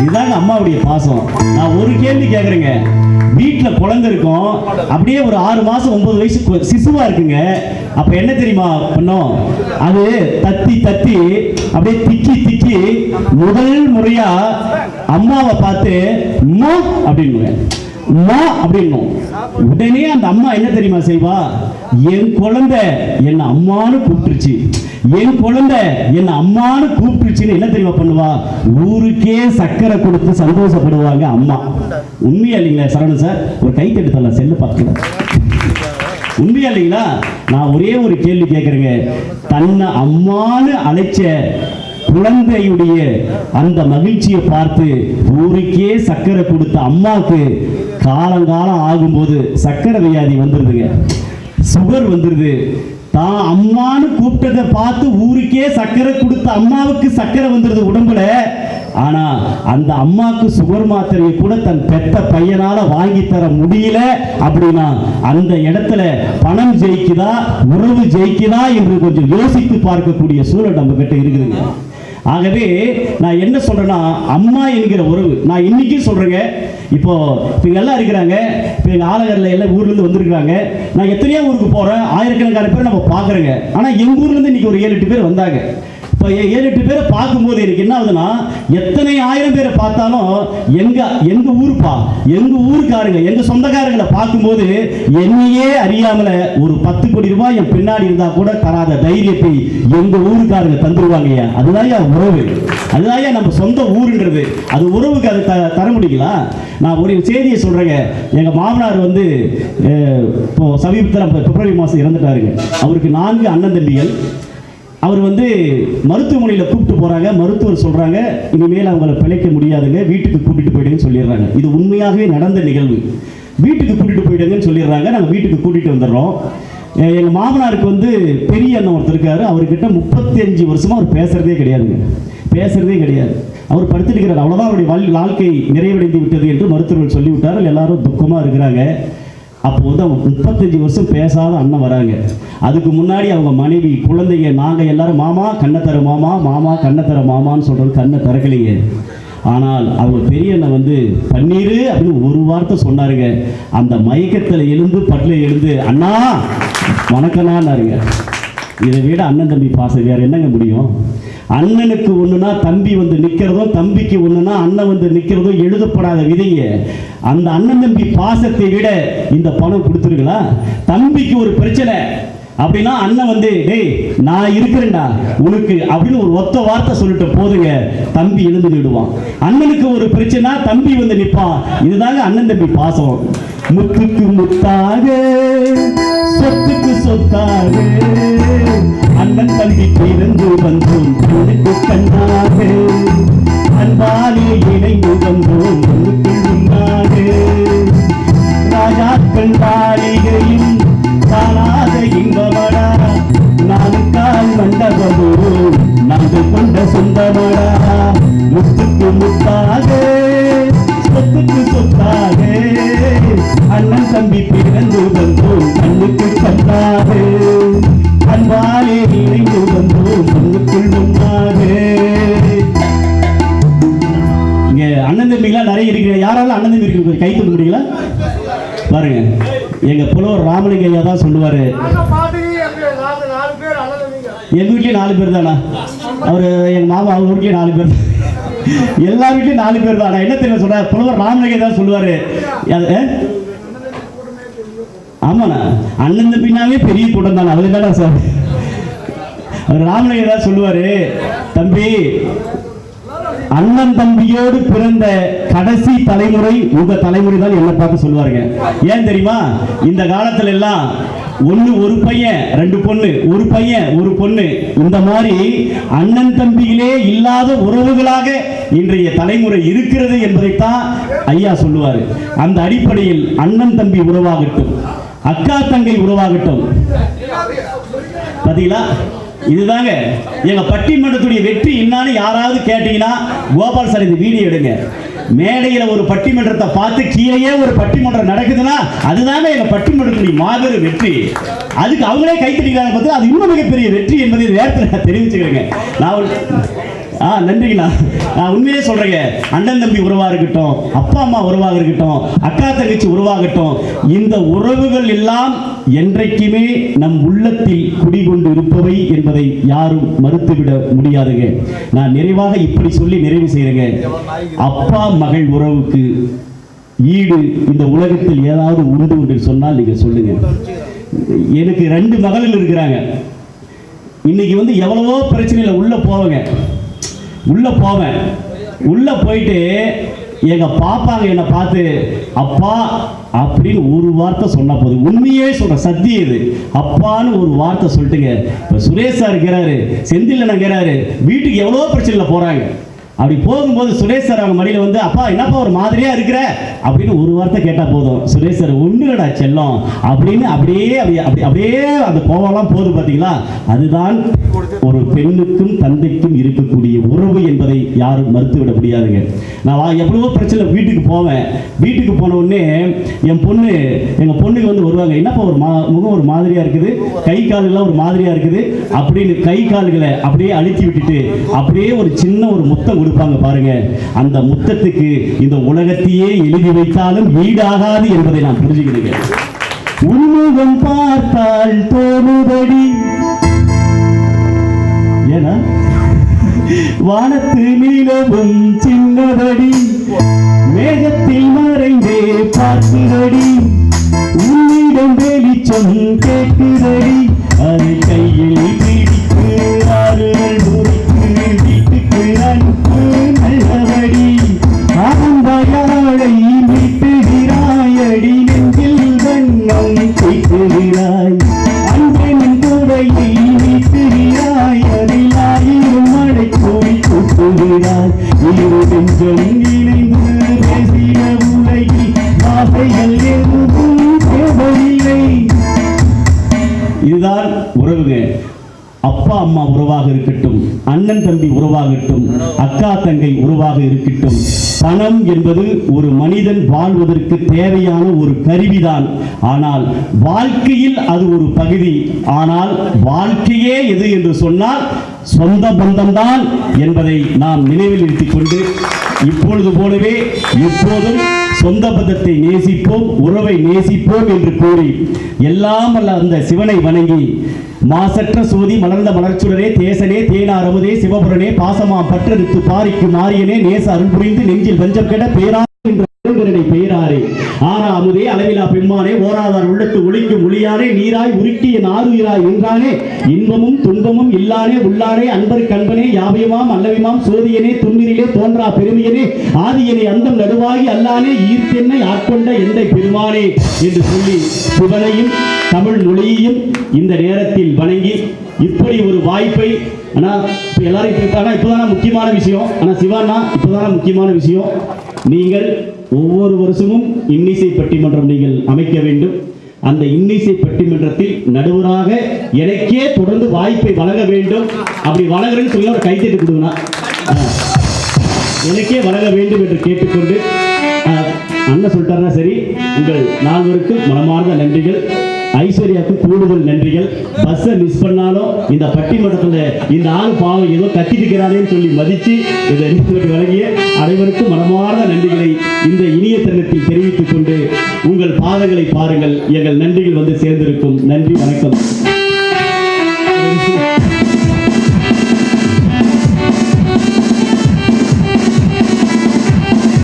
இதுதாங்க அம்மாவுடைய பாசம். நான் ஒரு கேள்வி கேட்குறேங்க வீட்டில் குழந்தை இருக்கும். அப்படியே ஒரு ஆறு மாதம் ஒன்பது வயசு சிசுவாக சிசுவா இருக்குங்க. அப்போ என்ன தெரியுமா பண்ணோம்? அது தத்தி தத்தி அப்படியே திக்கி திக்கி முதல் முறையா அம்மாவை பார்த்து அம்மா அப்படின்னு அம்மா அப்படின்னும். உடனே அந்த அம்மா என்ன தெரியுமா செய்வா? என் குழந்தை என்ன அம்மானு கூப்பிட்டுருச்சு. என் குழந்தை என்ன அம்மான்னு கூப்பிட்டுருச்சுன்னு என்ன தெரியுமா பண்ணுவா? ஊருக்கே சக்கரை கொடுத்து சந்தோஷப்படுவாங்க அம்மா. உண்மையா இல்லைங்களா சரவணன் சார்? ஒரு கை தட்டு செல்லு பார்த்துக்கலாம் உண்மையா இல்லைங்களா? நான் ஒரே ஒரு கேள்வி கேட்குறேங்க. தன்னை அம்மானு அழைச்ச குழந்தையுடைய அந்த மகிழ்ச்சியை பார்த்து ஊருக்கே சக்கரை கொடுத்த அம்மாவுக்கு காலங்காலம் ஆகும்போது சக்கரை வியாதி வந்துடுதுங்க சுகர் வந்துடுது தான் அம்மான்னு கூப்பிட்டதை பார்த்து ஊருக்கே சக்கரை கொடுத்த அம்மாவுக்கு சக்கரை வந்துடுது உடம்புல. ஆனா அந்த அம்மாவுக்கு சுகர் மாத்திரையை கூட தன் பெத்த பையனால வாங்கி தர முடியல அப்படின்னா அந்த இடத்துல பணம் ஜெயிக்குதா உறவு ஜெயிக்குதா என்று கொஞ்சம் யோசித்து பார்க்கக்கூடிய சூழல் நம்ம கிட்ட இருக்குதுங்க. ஆகவே நான் என்ன சொல்றேன்னா அம்மா என்கிற உறவு. நான் இன்னைக்கும் சொல்றேங்க இப்போ இப்போ எல்லாம் இருக்கிறாங்க இப்போ எங்கள் ஆலகரில் எல்லாம் ஊர்லேருந்து வந்திருக்கிறாங்க. நான் எத்தனையோ ஊருக்கு போகிறேன் ஆயிரக்கணக்கான பேர் நம்ம பார்க்குறேங்க. ஆனால் எங்கள் ஊர்லேருந்து இன்னைக்கு ஒரு ஏழு எட்டு பேர் வந்தாங்க. ஏழு எட்டு பேரை பார்க்கும்போது எனக்கு என்ன ஆகுதுன்னா எத்தனை ஆயிரம் பேரை பார்த்தாலும் எங்க எங்க ஊருப்பா எங்க ஊருக்காரங்க எங்க சொந்தக்காரங்களை பார்க்கும்போது என்னையே அறியாமல ஒரு பத்து கோடி ரூபாய் என் பின்னாடி இருந்தா கூட தராத தைரியத்தை எங்க ஊருக்காரங்க தந்துருவாங்க அதுதான் உறவு. அதுதான் ஏன் நம்ம சொந்த ஊருன்றது. அது உறவுக்கு அது த- தர முடியுங்களா? நான் ஒரு செய்தியை சொல்றேங்க. எங்க மாமனார் வந்து இப்போது இப்போ சமீபத்தில் பிப்ரவரி மாதம் இறந்துட்டாருங்க. அவருக்கு நான்கு அண்ணன் தம்பிகள். அவர் வந்து மருத்துவமனையில் கூப்பிட்டு போகிறாங்க மருத்துவர் சொல்கிறாங்க இனிமேல் அவங்கள பிழைக்க முடியாதுங்க. வீட்டுக்கு கூட்டிட்டு போயிடுங்கன்னு சொல்லிடுறாங்க. இது உண்மையாகவே நடந்த நிகழ்வு. வீட்டுக்கு கூட்டிட்டு போயிடுங்கன்னு சொல்லிடுறாங்க. நாங்கள் வீட்டுக்கு கூட்டிகிட்டு வந்துடுறோம். எங்கள் மாமனாருக்கு வந்து பெரிய அண்ணன் ஒருத்தர் இருக்காரு. அவர்கிட்ட முப்பத்தஞ்சு வருஷமாக அவர் பேசுறதே கிடையாதுங்க. பேசுகிறதே கிடையாது. அவர் படித்திருக்கிறார்கள் அவ்வளோதான் அவருடைய வாழ்க்கை நிறைவடைந்து விட்டது என்று மருத்துவர்கள் சொல்லிவிட்டார்கள். எல்லாரும் துக்கமாக இருக்கிறாங்க. அப்போ வந்து அவங்க முப்பத்தஞ்சு வருஷம் பேசாத அண்ணன் வராங்க. அதுக்கு முன்னாடி அவங்க மனைவி குழந்தைங்க நாங்கள் எல்லாரும் மாமா கண்ணை தர மாமா மாமா கண்ணை தர மாமான்னு சொல்கிறது கண்ணை திறக்கலைங்க ஆனால் அவங்க பெரிய அண்ணன் வந்து பன்னீர் அப்படின்னு ஒரு வார்த்தை சொன்னாருங்க. அந்த மயக்கத்தில் எழுந்து பட்டில் எழுந்து அண்ணா வணக்கம்னாருங்க இதை விட அண்ணன் தம்பி பாசம் வேறு என்னங்க முடியும்? அண்ணனுக்கு ஒண்ணுனா தம்பி வந்து நிக்கிறதும் தம்பிக்கு ஒண்ணுனா அண்ணன் வந்து நிக்கிறதும் எழுதப்படாத விதைங்க. அந்த அண்ணன் தம்பி பாசத்தை விட இந்த பணம் கொடுத்துருங்களா? தம்பிக்கு ஒரு பிரச்சனை. அப்படின்னா அண்ணன் வந்து டேய் நான் இருக்கிறேன்டா. உனக்கு அப்படின்னு ஒரு ஒத்த வார்த்தை சொல்லிட்டு போதுங்க. தம்பி எழுந்து நிடுவான். அண்ணனுக்கு ஒரு பிரச்சனை தம்பி வந்து நிற்பான் இதுதாங்க அண்ணன் தம்பி பாசம். முத்துக்கு முத்தாக சொத்துக்கு சொத்தாக. பிறந்து வந்தோம். கண்ணுக்கு கண்ணாக பாருங்க. எங்க புலவர் ராமலிங்க ஐயா தான் சொல்லுவாரு. எங்க வீட்லயும் நாலு பேர் தானா? அவர் எங்க மாமா அவங்க வீட்லயும் நாலு பேர். எல்லா வீட்லயும் நாலு பேர் தான்? என்ன தெரியும் சொல்றாரு? புலவர் ராமலிங்க தான் சொல்லுவாரு? ஆமாண்ணா. அண்ணன் தம்பினாவே பெரிய கூட்டம் தானே? அவர் தானே சார்? அவர் ராமலிங்க தான் சொல்லுவாரு. தம்பி அண்ணன் தம்பியோடு பிறந்த கடைசி தலைமுறை உங்க தலைமுறை தான் என்ன பார்த்து சொல்லுவாருங்க. ஏன் தெரியுமா? இந்த காலத்துல எல்லாம் ஒண்ணு ஒரு பையன் ரெண்டு பொண்ணு ஒரு பையன் ஒரு பொண்ணு. இந்த மாதிரி அண்ணன் தம்பியிலே இல்லாத உறவுகளாக இன்றைய தலைமுறை இருக்கிறது என்பதைத்தான் ஐயா சொல்லுவாரு. அந்த அடிப்படையில் அண்ணன் தம்பி உறவாகட்டும் அக்கா தங்கை உறவாகட்டும். பாத்தீங்களா? இதுதாங்க. எங்க பட்டிமன்றத்துடைய வெற்றி என்னான்னு யாராவது கேட்டீங்கன்னா கோபால் சார் இந்த வீடியோ எடுங்க. மேடையில ஒரு பட்டிமன்றத்தை பார்த்து கீழேயே ஒரு பட்டிமன்றம் நடக்குதுன்னா அதுதாங்க எங்க பட்டிமன்றத்துடைய மாபெரும் வெற்றி. அதுக்கு அவங்களே கைத்தடிக்கிறாங்க பார்த்து அது இன்னும் மிகப்பெரிய வெற்றி என்பதை நேரத்தில் நான் தெரிவிச்சுக்கிறேங்க. நான் ஆ நன்றிங்கண்ணா நான் உண்மையே சொல்கிறேங்க அண்ணன் தம்பி உறவாக இருக்கட்டும் அப்பா அம்மா உறவாக இருக்கட்டும் அக்கா தங்கச்சி உறவாகட்டும் இந்த உறவுகள் எல்லாம் என்றைக்குமே நம் உள்ளத்தில் குடிகொண்டு இருப்பவை என்பதை யாரும் மறுத்துவிட முடியாதுங்க. நான் நிறைவாக இப்படி சொல்லி நிறைவு செய்கிறேங்க அப்பா மகள் உறவுக்கு ஈடு இந்த உலகத்தில் ஏதாவது உண்டு என்று சொன்னால் நீங்கள் சொல்லுங்க. எனக்கு ரெண்டு மகளில் இருக்கிறாங்க. இன்னைக்கு வந்து எவ்வளவோ பிரச்சனையில உள்ள போவங்க. உள்ள போவேன். உள்ள போயிட்டு எங்க பாப்பாங்க என்னை பார்த்து அப்பா அப்படின்னு ஒரு வார்த்தை சொன்ன போதும். உண்மையே சொல்றேன் சத்தியம் இது. அப்பான்னு ஒரு வார்த்தை சொல்லிட்டுங்க. இப்ப சுரேஷ் சார் இருக்கிறாரு செந்தில் இருக்கிறாரு வீட்டுக்கு எவ்வளோ பிரச்சனையில் போறாங்க. அப்படி போகும்போது சுரேஷ் சார் அவங்க மடியில் வந்து அப்பா என்னப்பா ஒரு மாதிரியா இருக்கிற? அப்படின்னு ஒரு வார்த்தை கேட்டால் போதும். சுரேஷ் சார் ஒண்ணுடா செல்லம். அப்படின்னு அப்படியே அப்படி அப்படி அப்படியே அந்த கோவம்லாம் போதும் பார்த்தீங்களா அதுதான் ஒரு பெண்ணுக்கும் தந்தைக்கும் இருக்கக்கூடிய உறவு என்பதை யாரும் மறுத்துவிட முடியாதுங்க. நான் வா- எவ்வளவோ பிரச்சனை வீட்டுக்கு போவேன். வீட்டுக்கு போன உடனே என் பொண்ணு எங்கள் பொண்ணுக்கு வந்து வருவாங்க என்னப்பா ஒரு மா முகம் ஒரு மாதிரியா இருக்குது? கை காலெல்லாம் ஒரு மாதிரியா இருக்குது? அப்படின்னு கை கால்களை அப்படியே அழுத்தி விட்டுட்டு அப்படியே ஒரு சின்ன ஒரு முத்தம் கொடுப்பாங்க பாருங்க. அந்த முத்தத்துக்கு இந்த உலகத்தையே எழுதி வைத்தாலும் ஈடாகாது என்பதை நான் புரிஞ்சுக்கிறேன் உன்முகம் பார்த்தால் தோணுதடி. ஏன்னா? வானத்து நீலவும் சின்னதடி. மேகத்தில் மறைந்தே பார்க்குதடி. உன்னிடம் வெளிச்சம் கேட்குதடி. அம்மா உறவாக இருக்கட்டும் அண்ணன் தம்பி உறவாகட்டும் அக்கா தங்கை உறவாக இருக்கட்டும் பணம் என்பது ஒரு மனிதன் வாழ்வதற்கு தேவையான ஒரு கருவிதான். ஆனால் வாழ்க்கையில் அது ஒரு பகுதி. ஆனால் வாழ்க்கையே எது என்று சொன்னால் சொந்த பந்தம்தான் என்பதை நாம் நினைவில் நிறுத்திக் கொண்டு இப்பொழுது போலவே எப்போதும் சொந்த பந்தத்தை நேசிப்போம் உறவை நேசிப்போம் என்று கூறி எல்லாம் அல்ல அந்த சிவனை வணங்கி மாசற்ற சோதி மலர்ந்த மலர்ச்சுடரே தேசனே தேனார் அமுதே சிவபுரனே பாசமா பற்றெடுத்து பாரிக்கு மாரியனே நேச அருள் புரிந்து நெஞ்சில் வஞ்சம் கெட பேரா என்ற பெருங்கருணை பெயராரே. ஆரா அமுதே அளவிலா பெம்மானே ஓராதார் உள்ளத்து ஒளிக்கும் ஒளியானே நீராய் உருக்கிய நாருயிராய் என்றானே. இன்பமும் துன்பமும் இல்லானே உள்ளானே அன்பர் கண்பனே யாவையுமாம் அல்லவிமாம் சோதியனே துன்னிலே தோன்றா பெருமையனே. ஆதியனை அந்தம் நடுவாகி அல்லானே ஈர்த்தென்னை ஆட்கொண்ட எந்தை பெருமானே என்று சொல்லி சிவனையும் தமிழ் மொழியையும் இந்த நேரத்தில் வணங்கி இப்படி ஒரு வாய்ப்பை ஆனால் இப்போ எல்லாரும் இப்போ ஆனால் இப்போதான முக்கியமான விஷயம்? ஆனால் சிவானா இப்போதான முக்கியமான விஷயம்? நீங்கள் ஒவ்வொரு வருஷமும் இன்னிசை பட்டிமன்றம் நீங்கள் அமைக்க வேண்டும். அந்த இன்னிசை பட்டிமன்றத்தில் நடுவராக எனக்கே தொடர்ந்து வாய்ப்பை வழங்க வேண்டும். அப்படி வழங்குறேன்னு சொல்லி அவர் கைத்தட்டு கொடுங்கண்ணா. எனக்கே வழங்க வேண்டும் என்று கேட்டுக்கொண்டு அண்ணன் சொல்லிட்டாருன்னா சரி உங்கள் நால்வருக்கும் மனமார்ந்த நன்றிகள். ஐஸ்வர்யாவுக்கு கூடுதல் நன்றிகள். பஸ்ஸை மிஸ் பண்ணாலும் இந்த பட்டிமன்றத்தில் இந்த ஆள் பாவம் ஏதோ கத்திருக்கிறாரேன்னு சொல்லி மதித்து இதை நிறுத்தி வழங்கிய அனைவருக்கும் மனமார்ந்த நன்றிகளை இந்த இனிய தருணத்தில் தெரிவித்துக் கொண்டு உங்கள் பாதங்களை பாருங்கள். எங்கள் நன்றிகள் வந்து சேர்ந்திருக்கும். நன்றி வணக்கம்.